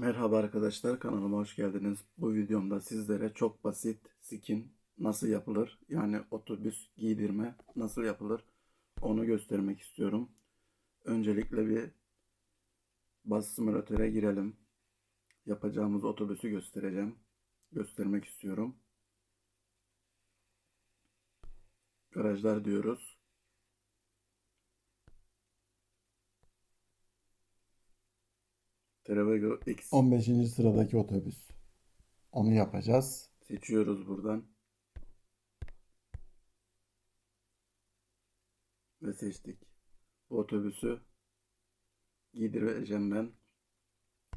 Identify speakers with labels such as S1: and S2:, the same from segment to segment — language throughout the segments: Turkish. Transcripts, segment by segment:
S1: Merhaba arkadaşlar kanalıma hoş geldiniz. Bu videomda sizlere çok basit skin nasıl yapılır yani otobüs giydirme nasıl yapılır onu göstermek istiyorum. Öncelikle bir bas simülatöre girelim. Yapacağımız otobüsü göstereceğim. Göstermek istiyorum. Garajlar diyoruz. Trevago X
S2: 15. sıradaki otobüs. Onu yapacağız.
S1: Seçiyoruz buradan. Ve seçtik. Bu otobüsü giydireceğim ben.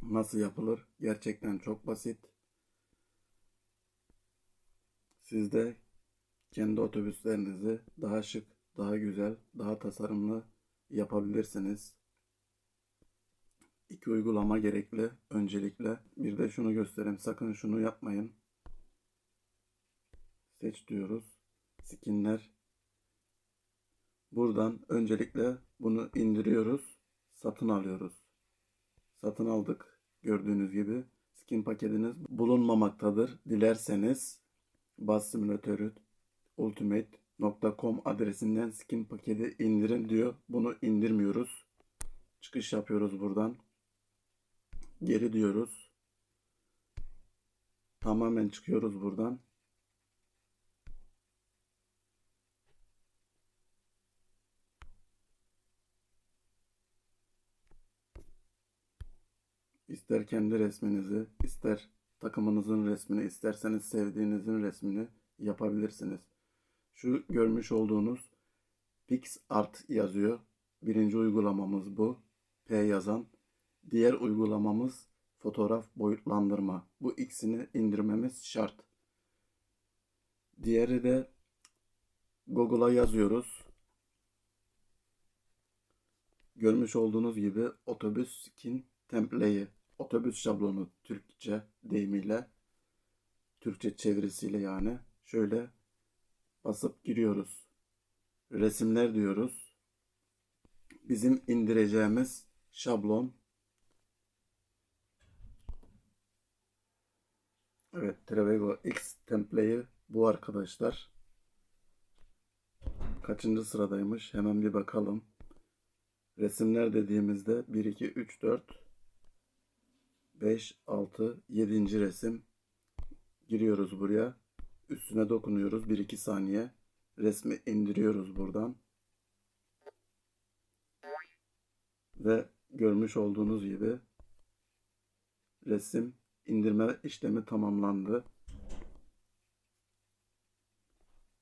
S1: Nasıl yapılır? Gerçekten çok basit. Siz de kendi otobüslerinizi daha şık, daha güzel, daha tasarımlı yapabilirsiniz. İki uygulama gerekli öncelikle. Bir de şunu göstereyim. Sakın şunu yapmayın. Seç diyoruz. Skinler. Buradan öncelikle bunu indiriyoruz. Satın alıyoruz. Satın aldık. Gördüğünüz gibi skin paketiniz bulunmamaktadır. Dilerseniz Bus Simülatörü ultimate.com adresinden skin paketi indirin diyor. Bunu indirmiyoruz. Çıkış yapıyoruz buradan. Geri diyoruz. Tamamen çıkıyoruz buradan. İster kendi resminizi, ister takımınızın resmini, isterseniz sevdiğinizin resmini yapabilirsiniz. Şu görmüş olduğunuz PixArt yazıyor. Birinci uygulamamız bu. P yazan. Diğer uygulamamız fotoğraf boyutlandırma. Bu ikisini indirmemiz şart. Diğeri de Google'a yazıyoruz. Görmüş olduğunuz gibi otobüs skin template'i, otobüs şablonu Türkçe deyimiyle, Türkçe çevirisiyle yani şöyle basıp giriyoruz. Resimler diyoruz. Bizim indireceğimiz şablon Evet, Trevago X template'i bu arkadaşlar. Kaçıncı sıradaymış? Hemen bir bakalım. Resimler dediğimizde 1, 2, 3, 4, 5, 6, 7. resim. Giriyoruz buraya. Üstüne dokunuyoruz 1-2 saniye. Resmi indiriyoruz buradan. Ve görmüş olduğunuz gibi resim indirme işlemi tamamlandı.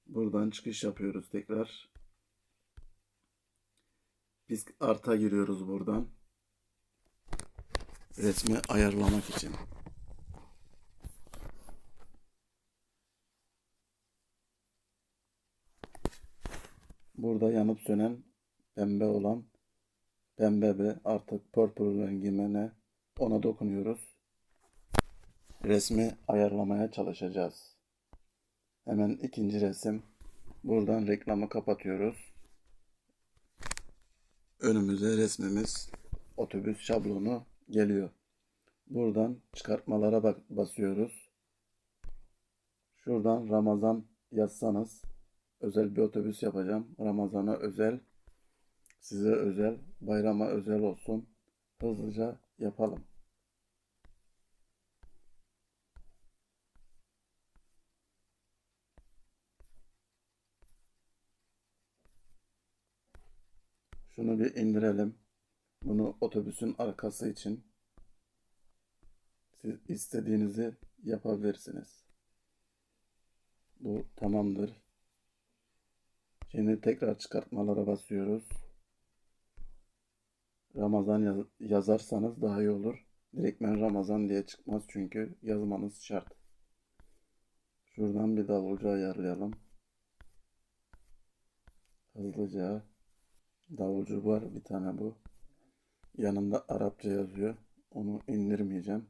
S1: Buradan çıkış yapıyoruz tekrar. Biz arta giriyoruz buradan. Resmi ayarlamak için. Burada yanıp sönen pembe olan pembe ve artık purple rengine ne ona dokunuyoruz. Resmi ayarlamaya çalışacağız. Hemen ikinci resim. Buradan reklamı kapatıyoruz. Önümüze resmimiz otobüs şablonu geliyor. Buradan çıkartmalara bak basıyoruz. Şuradan Ramazan yazsanız özel bir otobüs yapacağım. Ramazana özel, size özel, bayrama özel olsun. Hızlıca yapalım. Şunu bir indirelim. Bunu otobüsün arkası için siz istediğinizi yapabilirsiniz. Bu tamamdır. Şimdi tekrar çıkartmalara basıyoruz. Ramazan yaz- yazarsanız daha iyi olur. Direktmen Ramazan diye çıkmaz çünkü yazmanız şart. Şuradan bir davulcu ayarlayalım. Hızlıca. Davulcu var bir tane bu. Yanında Arapça yazıyor. Onu indirmeyeceğim.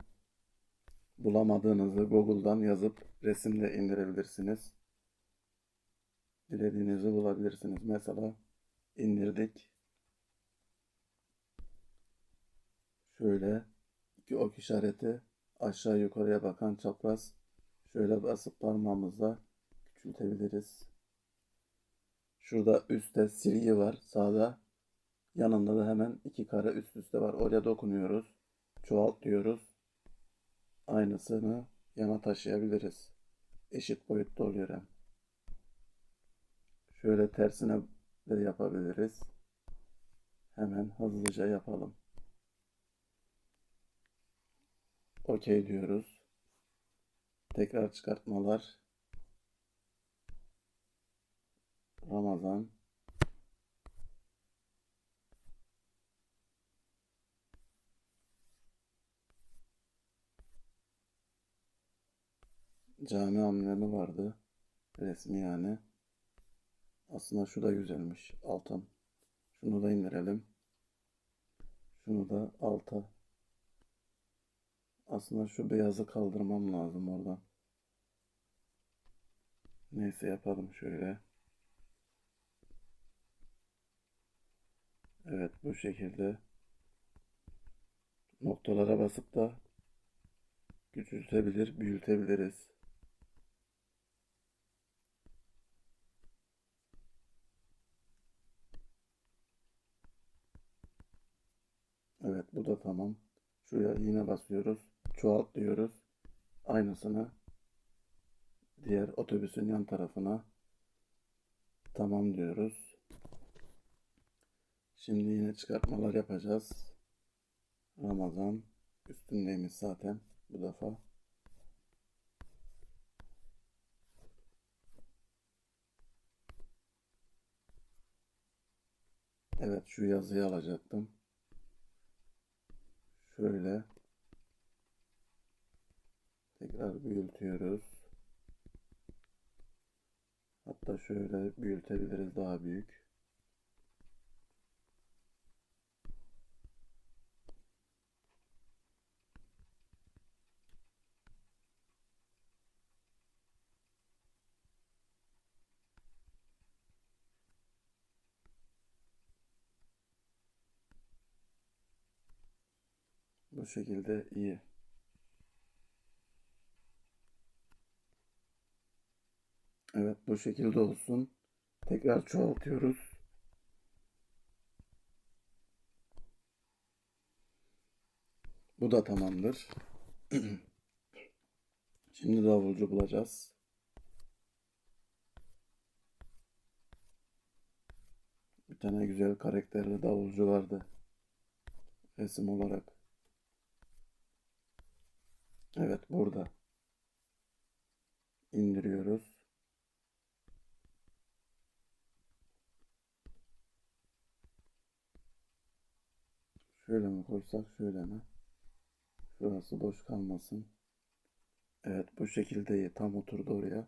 S1: Bulamadığınızı Google'dan yazıp resimle indirebilirsiniz. Dilediğinizi bulabilirsiniz. Mesela indirdik. Şöyle iki ok işareti aşağı yukarıya bakan çapraz. Şöyle basıp parmağımızla küçültebiliriz. Şurada üstte silgi var sağda. Yanında da hemen iki kare üst üste var. Oraya dokunuyoruz. Çoğalt diyoruz. Aynısını yana taşıyabiliriz. Eşit boyutta oluyor hem. Şöyle tersine de yapabiliriz. Hemen hızlıca yapalım. Okey diyoruz. Tekrar çıkartmalar. Ramazan. Cami amblemi vardı. Resmi yani. Aslında şu da güzelmiş. Altın. Şunu da indirelim. Şunu da alta. Aslında şu beyazı kaldırmam lazım oradan. Neyse yapalım şöyle. Evet bu şekilde noktalara basıp da küçültebilir, büyütebiliriz. Evet bu da tamam. Şuraya yine basıyoruz. Çoğalt diyoruz. Aynısını diğer otobüsün yan tarafına tamam diyoruz. Şimdi yine çıkartmalar yapacağız. Ramazan üstündeymiş zaten bu defa. Evet şu yazıyı alacaktım. Şöyle tekrar büyütüyoruz. Hatta şöyle büyütebiliriz daha büyük. Bu şekilde iyi. Evet bu şekilde olsun. Tekrar çoğaltıyoruz. Bu da tamamdır. Şimdi davulcu bulacağız. Bir tane güzel karakterli davulcu vardı. Resim olarak. Evet burada. indiriyoruz. Şöyle mi koysak şöyle mi? Şurası boş kalmasın. Evet bu şekilde. Tam oturdu oraya.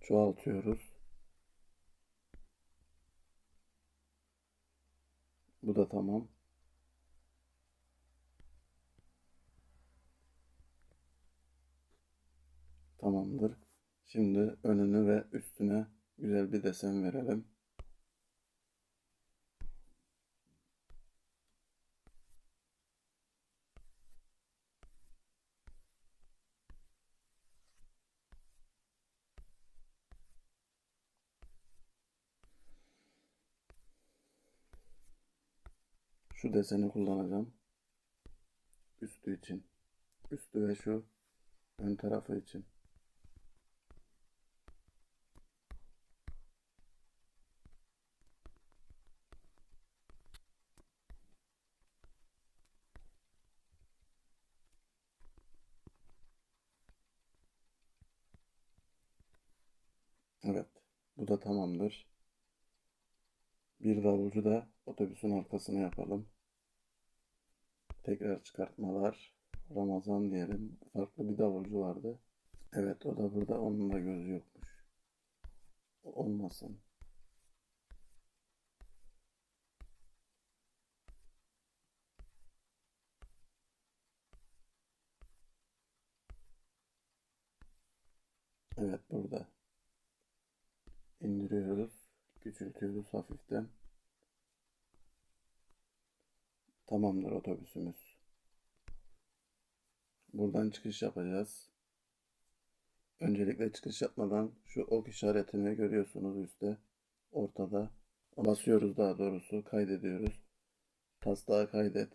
S1: Çoğaltıyoruz. Bu da tamam. Tamamdır. Şimdi önünü ve üstüne güzel bir desen verelim. Şu deseni kullanacağım. Üstü için. Üstü ve şu ön tarafı için. Evet. Bu da tamamdır. Bir davulcu da otobüsün arkasına yapalım. Tekrar çıkartmalar. Ramazan diyelim. Farklı bir davulcu vardı. Evet o da burada. Onun da gözü yokmuş. Olmasın. Evet burada. İndiriyoruz. Küçültüyoruz hafiften. Tamamdır otobüsümüz. Buradan çıkış yapacağız. Öncelikle çıkış yapmadan şu ok işaretini görüyorsunuz üstte. Ortada. Basıyoruz daha doğrusu. Kaydediyoruz. Taslağı kaydet.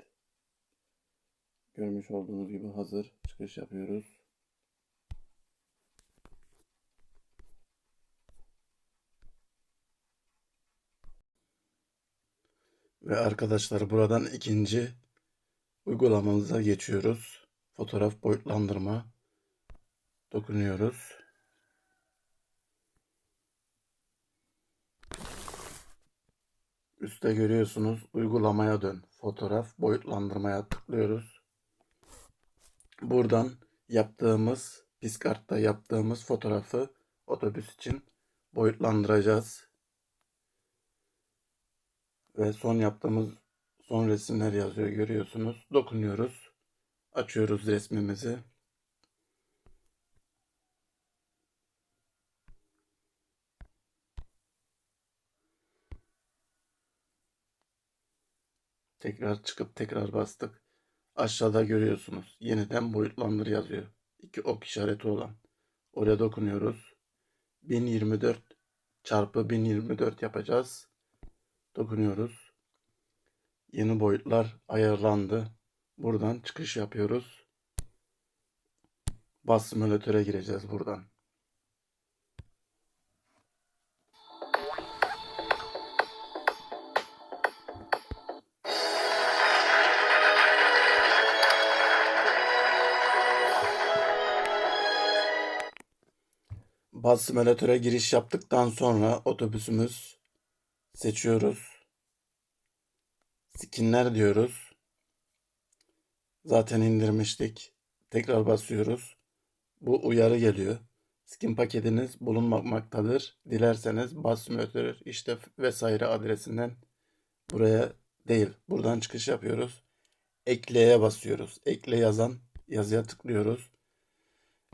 S1: Görmüş olduğunuz gibi hazır. Çıkış yapıyoruz. Ve arkadaşlar buradan ikinci uygulamamıza geçiyoruz. Fotoğraf boyutlandırma. Dokunuyoruz. Üste görüyorsunuz uygulamaya dön. Fotoğraf boyutlandırmaya tıklıyoruz. Buradan yaptığımız Piskart'ta yaptığımız fotoğrafı otobüs için boyutlandıracağız. Ve son yaptığımız son resimler yazıyor görüyorsunuz. Dokunuyoruz. Açıyoruz resmimizi. Tekrar çıkıp tekrar bastık. Aşağıda görüyorsunuz. Yeniden boyutlandır yazıyor. İki ok işareti olan. Oraya dokunuyoruz. 1024 çarpı 1024 yapacağız. Dokunuyoruz. Yeni boyutlar ayarlandı. Buradan çıkış yapıyoruz. Bas simülatöre gireceğiz buradan. Bas simülatöre giriş yaptıktan sonra otobüsümüz seçiyoruz. Skinler diyoruz. Zaten indirmiştik. Tekrar basıyoruz. Bu uyarı geliyor. Skin paketiniz bulunmaktadır. Dilerseniz bas simülatör işte vesaire adresinden buraya değil. Buradan çıkış yapıyoruz. Ekleye basıyoruz. Ekle yazan yazıya tıklıyoruz.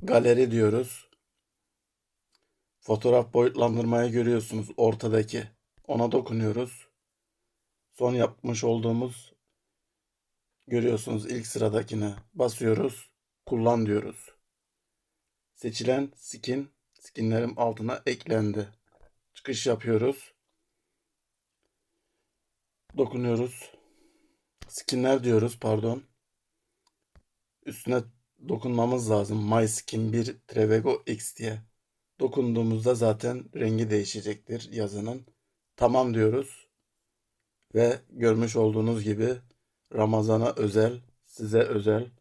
S1: Galeri diyoruz. Fotoğraf boyutlandırmayı görüyorsunuz ortadaki. Ona dokunuyoruz. Son yapmış olduğumuz görüyorsunuz ilk sıradakine basıyoruz. Kullan diyoruz. Seçilen skin skinlerim altına eklendi. Çıkış yapıyoruz. Dokunuyoruz. Skinler diyoruz pardon. Üstüne dokunmamız lazım. My Skin 1 Trevego X diye. Dokunduğumuzda zaten rengi değişecektir yazının. Tamam diyoruz. Ve görmüş olduğunuz gibi Ramazana özel, size özel,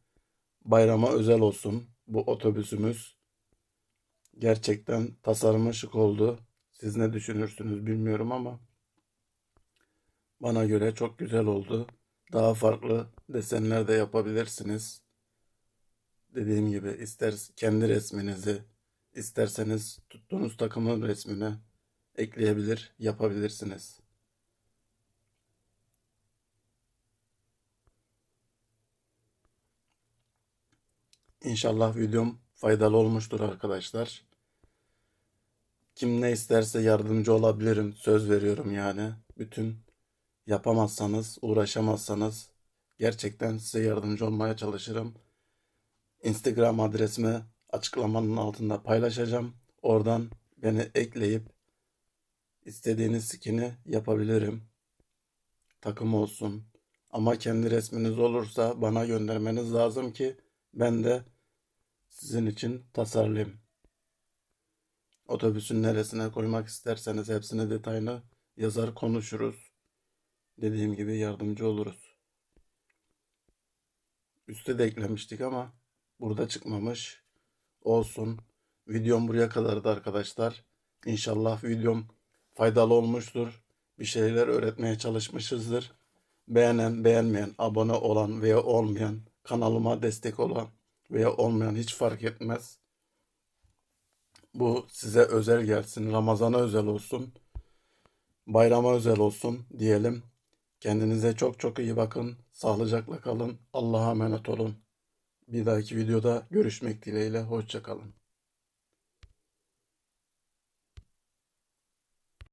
S1: bayrama özel olsun bu otobüsümüz. Gerçekten tasarımı şık oldu. Siz ne düşünürsünüz bilmiyorum ama bana göre çok güzel oldu. Daha farklı desenler de yapabilirsiniz. Dediğim gibi ister kendi resminizi, isterseniz tuttuğunuz takımın resmini ekleyebilir, yapabilirsiniz. İnşallah videom faydalı olmuştur arkadaşlar. Kim ne isterse yardımcı olabilirim. Söz veriyorum yani. Bütün yapamazsanız, uğraşamazsanız gerçekten size yardımcı olmaya çalışırım. Instagram adresimi açıklamanın altında paylaşacağım. Oradan beni ekleyip istediğiniz skin'i yapabilirim. Takım olsun. Ama kendi resminiz olursa bana göndermeniz lazım ki ben de sizin için tasarlayayım. Otobüsün neresine koymak isterseniz hepsini detaylı yazar konuşuruz. Dediğim gibi yardımcı oluruz. Üste de eklemiştik ama burada çıkmamış. Olsun. Videom buraya kadardı arkadaşlar. İnşallah videom faydalı olmuştur. Bir şeyler öğretmeye çalışmışızdır. Beğenen, beğenmeyen, abone olan veya olmayan, kanalıma destek olan veya olmayan hiç fark etmez. Bu size özel gelsin. Ramazana özel olsun. Bayrama özel olsun diyelim. Kendinize çok çok iyi bakın. Sağlıcakla kalın. Allah'a emanet olun. Bir dahaki videoda görüşmek dileğiyle. Hoşçakalın.